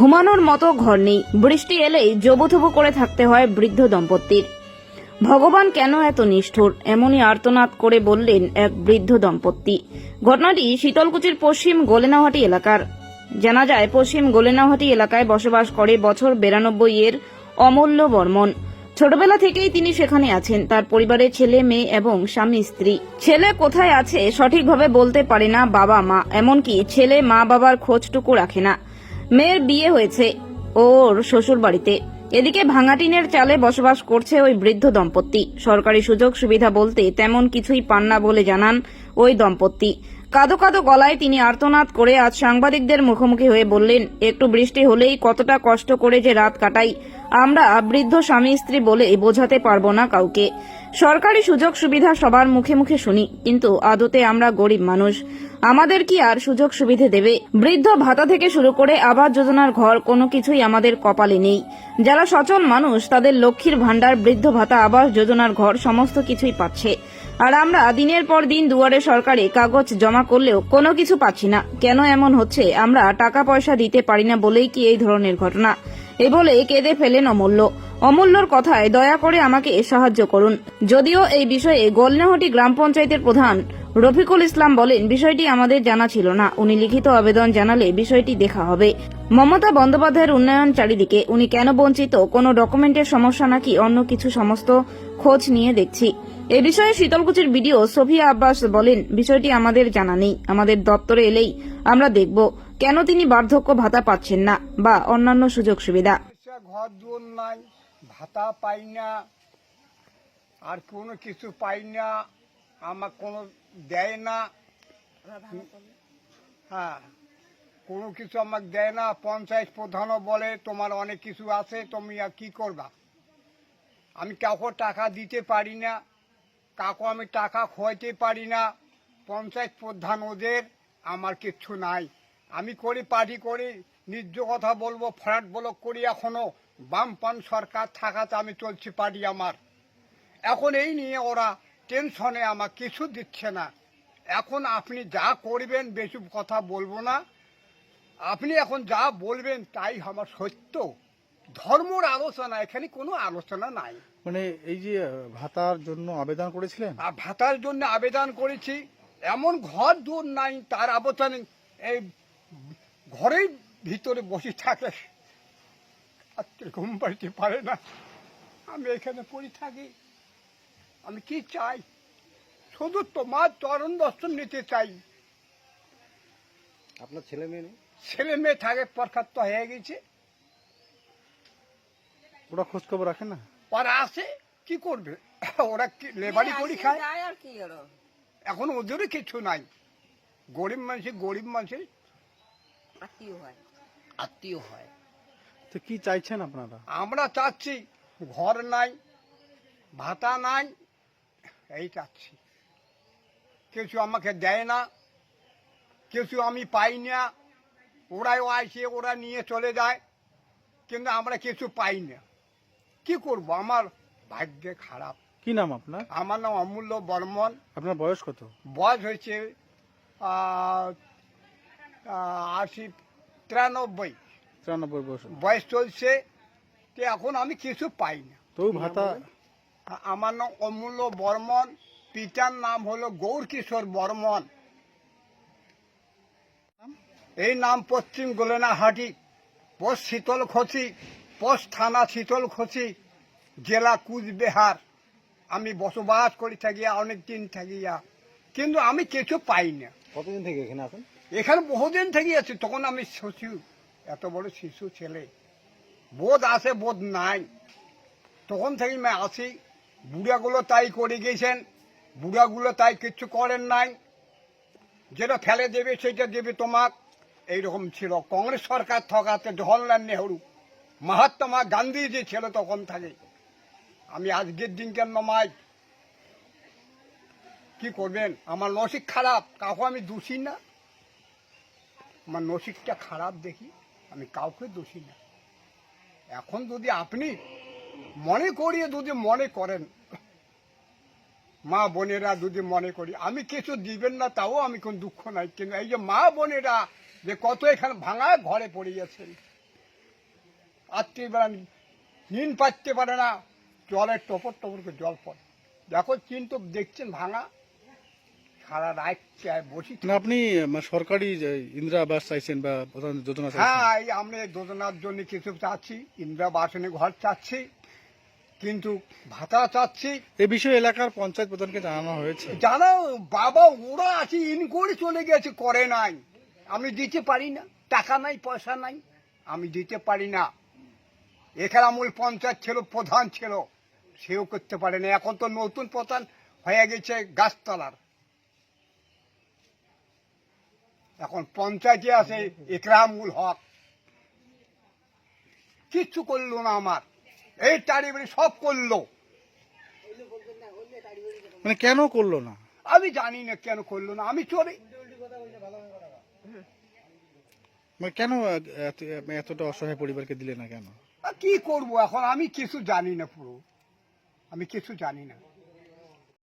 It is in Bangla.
ঘুমানোর মতো ঘর নেই। বৃষ্টি এলেই জবুথবু করে থাকতে হয় বৃদ্ধ দম্পতির। ভগবান কেন এত নিষ্ঠুর? এমনই আর্তনাদ করে বললেন এক বৃদ্ধ দম্পতি। ঘটনাটি শীতলকুচির পশ্চিম গোলেনাহাটি এলাকার। জানা যায়, পশ্চিম গোলেনাহাটি এলাকায় বসবাস করে বছর বিরানব্বই এর অমূল্য বর্মন। ছোটবেলা থেকেই তিনি সেখানে আছেন। তার পরিবারের ছেলে, মেয়ে এবং স্বামী, স্ত্রী। ছেলে কোথায় আছে সঠিকভাবে বলতে পারে না বাবা মা এমনকি ছেলে মা বাবার খোঁজটুকু রাখে না। মেয়ের বিয়ে হয়েছে ওর শ্বশুর বাড়িতে। এদিকে ভাঙাটিনের চালে বসবাস করছে ওই বৃদ্ধ দম্পতি। সরকারি সুযোগ সুবিধা বলতে তেমন কিছুই পান না বলে জানান ওই দম্পতি। কাদো কাদো গলায় তিনি আর্তনাদ করে আজ সাংবাদিকদের মুখোমুখি হয়ে বললেন, একটু বৃষ্টি হলেই কতটা কষ্ট করে যে রাত কাটাই। আমরা বৃদ্ধ স্বামী স্ত্রী বলে বোঝাতে পারব না কাউকে। সরকারি সুযোগ সুবিধা সবার মুখে মুখে শুনি, কিন্তু আদতে আমরা গরিব মানুষ। আমাদের কি আর সুযোগ সুবিধে দেবে? বৃদ্ধ ভাতা থেকে শুরু করে আবাস যোজনার ঘর কোনো কিছুই আমাদের কপালে নেই। যারা সচল মানুষ, তাদের লক্ষ্মীর ভাণ্ডার বৃদ্ধ ভাতা আবাস যোজনার ঘর সমস্ত কিছুই পাচ্ছে। আর আমরা দিনের পর দিন দুয়ারে সরকারে কাগজ জমা করলেও কোনো কিছু পাচ্ছি না। কেন এমন হচ্ছে? আমরা টাকা পয়সা দিতে পারি না বলেই কি এই ধরনের ঘটনা? এ বলে কেঁদে ফেলেন অমূল্য। অমূল্যর কথায় দয়া করে আমাকে সাহায্য করুন। যদিও এই বিষয়ে গোলনাহটি গ্রাম পঞ্চায়েতের প্রধান রফিকুল ইসলাম বলেন, বিষয়টি আমাদের জানা ছিল না। উনি লিখিত আবেদন জানালে বিষয়টি দেখা হবে। মমতা বন্দ্যোপাধ্যায়ের উন্নয়ন চারিদিকে উনি কেন বঞ্চিত? কোনো ডকুমেন্টের সমস্যা নাকি অন্য কিছু সমস্ত খোঁজ নিয়ে দেখছি। এ বিষয়ে শীতলকুচির বিডিও সোফিয়া আব্বাস বলেন বিষয়টি আমাদের জানা নেই আমাদের দপ্তরে এলেই আমরা দেখব কেন তিনি বার্ধক্য ভাতা পাচ্ছেন না বা অন্যান্য সুযোগ সুবিধা। ঘর দুয়ার নাই ভাতা পাই না আর কোনো কিছু পাই না আমার কোনো দেয় না। হ্যাঁ। কোনো কিছু আমাকে দেয় না, পঞ্চায়েত প্রধানও বলে, তোমার অনেক কিছু আছে, তুমি আর কি করবা? আমি কাউকে টাকা দিতে পারি না, কাউকে আমি টাকা খোয়াইতে পারি না। পঞ্চায়েত প্রধান ওদের, আমার কিচ্ছু নাই। আমি করি পার্টি করি নিজ কথা বলব, ফ্ল্যাট ব্লক করি এখনও বামপান সরকার থাকাতে আমি চলছি পার্টি আমার। এখন এই নিয়ে ওরা টেনশনে আমার কিছু দিচ্ছে না। এখন আপনি যা করবেন, বেশি কথা বলব না। আপনি এখন যা বলবেন তাই আমার সত্য। ধর্মর আলোচনা এখানে কোনো আলোচনা নাই। মানে এই যে ভাতার জন্য আবেদন করেছিলেন? আর ভাতার জন্য আবেদন করেছি। এমন ঘর দূর নাই তার আবেদন এই ঘরের ভিতরে বসে থাকে। আজকে ঘুম পাইতে পারে না। আমি এখানে পড়ে থাকি। আমি কি চাই? শুধু তোমার চরণ দর্শন নিতে চাই। আপনার ছেলে মেয়ে নেই? ছেলে মেয়ে থাকে পরখাত্ত হয়ে গেছে। ওরা খোঁজ খবর রাখে না? ওরা আসে কি করবে? ওরা কি লেবারি করি খায়? আর কি এখন ওদেরও কিছু নাই। গরিব মানুষের গরিব মানুষের আত্মীয় হয়। আত্মীয় হয়। তো কি চাইছেন আপনারা? আমরা চাচ্ছি ঘর নাই ভাতা নাই এই চাচ্ছি। কিছু আমাকে দেয় না কিছু আমি পাই না। ওরাও আসে ওরা নিয়ে চলে যায় কিন্তু আমরা কিছু পাই না। কি করব? আমার ভাগ্যে খারাপ। কি নাম আপনার? আমার নাম অমূল্য বর্মন। আপনার বয়স কত? বয়স হয়েছে আশি তিরানব্বই। তিরানব্বই বয়স বয়স চলছে তো এখন আমি কিছু পাই না। তবু ভাতা আমার নাম অমূল্য বর্মন পিতার নাম হলো গৌর কিশোর বর্মন। এই নাম পশ্চিম গোলেনাহাটি পোস্ট শীতলখচি পোস্ট থানা শীতলখচি জেলা কুচবিহার। আমি বসবাস করি থাকিয়া অনেক দিন থাকিয়া কিন্তু আমি কিছু পাই না। কতদিন থেকে এখানে আছেন? এখানে বহুদিন থেকে আছি। তখন আমি শিশু এত বড় শিশু ছেলে। বোধ আছে বোধ নাই। তখন থেকে আমি আসি বুড়াগুলো তাই করে গেছেন। বুড়াগুলো তাই কিচ্ছু করেন নাই। যেটা ফেলে দেবে সেটা দেবে তোমাক এইরকম ছিল। কংগ্রেস সরকার থকাতে জওয়াহরলাল নেহরু, মহাত্মা গান্ধী যে ছিল তখন থাকে। আমি আজকের দিনকার নমাই কি করবেন? আমার নসিক খারাপ, কাউকে আমি দোষী না। আমার নসিকটা খারাপ দেখি, আমি কাউকে দোষী না। এখন যদি আপনি মনে করিয়ে যদি মনে করেন, মা বোনেরা যদি মনে করি, আমি কিছু দিবেন না, তাও আমি কোন দুঃখ নাই। কিন্তু এই যে মা বোনেরা যে কত এখানে ভাঙা ঘরে পড়ে গেছেন রাত্রিবেলা নিন পাচ্ছে পারে না জলের টপর টপর করে জল পড়ে। দেখো কিন্তু দেখছেন ভাঙা সারা রাত চায় বসি। না আপনি সরকারি ইন্দিরা আবাস চাইছেন বা প্রধান যোজনা হ্যাঁ এই আমরা যোজনার জন্য কিছু চাচ্ছি ইন্দিরা বাসনে ঘর চাচ্ছি কিন্তু ভাতা চাচ্ছি। এ বিষয়ে এলাকার পঞ্চায়েত প্রধানকে জানানো হয়েছে। জানো বাবা ওরা আছে ইন করে চলে গেছে করে নাই। আমি দিতে পারি না। টাকা নাই পয়সা নাই আমি দিতে পারি না। এখানে আমূল পঞ্চায়েত ছিল প্রধান ছিল সেও করতে পারে না। এখন তো নতুন প্রধান হয়ে গেছে গাছতলার। এখন পঞ্চায়েতে আছে একরামুল হক। কিচ্ছু করল না আমার। এই টাড়িবাড়ি সব করল। মানে কেন করল না? আমি জানি না কেন করল না। আমি চলে মানে কেন এত- এতটা অসহায় পরিবারকে দিলে না কেন? কি করব এখন? আমি কিছু জানি না পুরো। আমি কিছু জানি না।